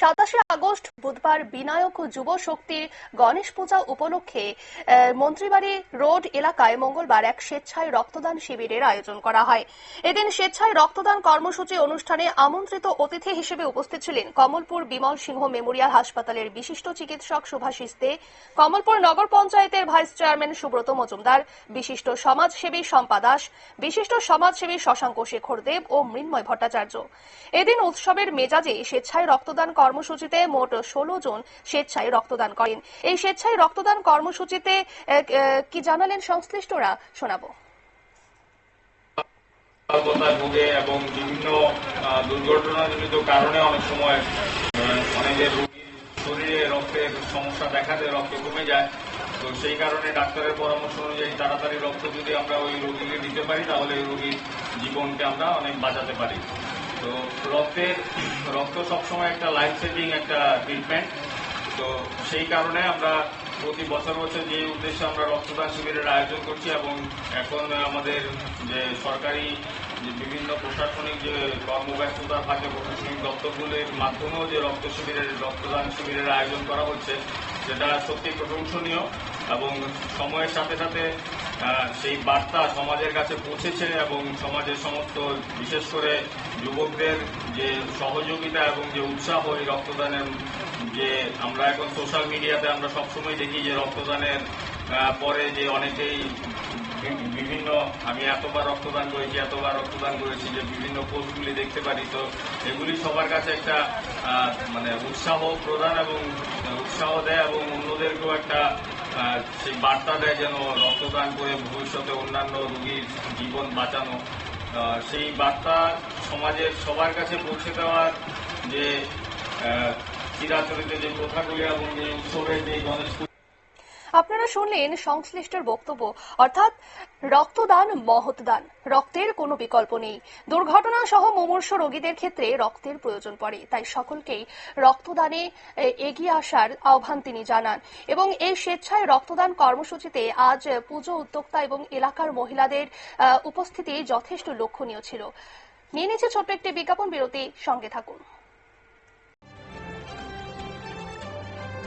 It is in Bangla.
সাতাশে আগস্ট, বুধবার বিনায়ক যুব শক্তির গণেশ পূজা উপলক্ষে মন্ত্রীবাড়ি রোড এলাকায় মঙ্গলবার এক স্বেচ্ছায় রক্তদান শিবিরের আয়োজন করা হয়। এদিন স্বেচ্ছায় রক্তদান কর্মসূচি অনুষ্ঠানে আমন্ত্রিত অতিথি হিসেবে উপস্থিত ছিলেন কমলপুর বিমল সিংহ মেমোরিয়াল হাসপাতালের বিশিষ্ট চিকিৎসক সুভাষিস দে, কমলপুর নগর পঞ্চায়েতের ভাইস চেয়ারম্যান সুব্রত মজুমদার, বিশিষ্ট সমাজসেবী শম্পা দাস, বিশিষ্ট সমাজসেবী শশাঙ্ক শেখর দেব ও মৃন্ময় ভট্টাচার্য। এদিন উৎসবের মেজাজে স্বেচ্ছায় রক্তদান কর্মসূচিতে মোট ষোলো জন স্বেচ্ছায় রক্তদান করেন। এই স্বেচ্ছায় রক্তদান কর্মসূচিতে কি জানালেন সংশ্লিষ্টরা? শোনাবো। ভোগে এবং বিভিন্ন দুর্ঘটনাজনিত কারণে অনেক সময় অনেকের রোগীর শরীরে রক্তের সমস্যা দেখা দেয় রক্ত কমে যায়। তো সেই কারণে ডাক্তারের পরামর্শ অনুযায়ী তাড়াতাড়ি রক্ত যদি আমরা ওই রোগীকে দিতে পারি, তাহলে ওই রোগীর জীবনকে আমরা অনেক বাঁচাতে পারি। তো রক্তের রক্ত সবসময় একটা লাইফ সেভিং একটা ট্রিটমেন্ট তো সেই কারণে আমরা প্রতি বছর বছর যে উদ্দেশ্যে আমরা রক্তদান শিবিরের আয়োজন করছি এবং এখন আমাদের যে সরকারি যে বিভিন্ন প্রশাসনিক যে কর্মব্যস্ততার থাকে, প্রশাসনিক দপ্তরগুলির মাধ্যমেও যে রক্ত শিবিরের, রক্তদান শিবিরের আয়োজন করা হচ্ছে, সেটা সত্যি প্রশংসনীয় এবং সময়ের সাথে সাথে সেই বার্তা সমাজের কাছে পৌঁছেছে এবং সমাজের সমস্ত, বিশেষ করে যুবকদের যে সহযোগিতা এবং যে উৎসাহ এই রক্তদানের, যে আমরা এখন সোশ্যাল মিডিয়াতে আমরা সবসময় দেখি যে রক্তদানের পরে যে অনেকেই বিভিন্ন, আমি এতবার রক্তদান করেছি, এতবার রক্তদান করেছি যে বিভিন্ন পোস্টগুলি দেখতে পারি। তো এগুলি সবার কাছে একটা মানে উৎসাহ প্রদান এবং উৎসাহ দেয় এবং অন্যদেরকেও একটা সেই বার্তা দেয় যেন রক্তদান করে ভবিষ্যতে অন্যান্য রোগীর জীবন বাঁচানো। সেই বার্তা সমাজের সবার কাছে পৌঁছে দেওয়ার যে চিরাচরিত যে প্রথাগুলি এবং যে উৎসবের যে গণেশ আপনারা শুনলেন সংশ্লিষ্টর বক্তব্য, অর্থাৎ রক্তদান মহৎ দান। রক্তের কোনো বিকল্প নেই। দুর্ঘটনা সহ মুমূর্ষ রোগীদের ক্ষেত্রে রক্তের প্রয়োজন পড়ে, তাই সকলকেই রক্তদানে এগিয়ে আসার আহ্বান তিনি জানান। এবং এই স্বেচ্ছায় রক্তদান কর্মসূচিতে আজ পুজো উদ্যোক্তা এবং এলাকার মহিলাদের উপস্থিতি যথেষ্ট লক্ষণীয় ছিল। নিয়ে নিচ্ছে ছোট্ট একটি বিজ্ঞাপন বিরতি, সঙ্গে থাকুন।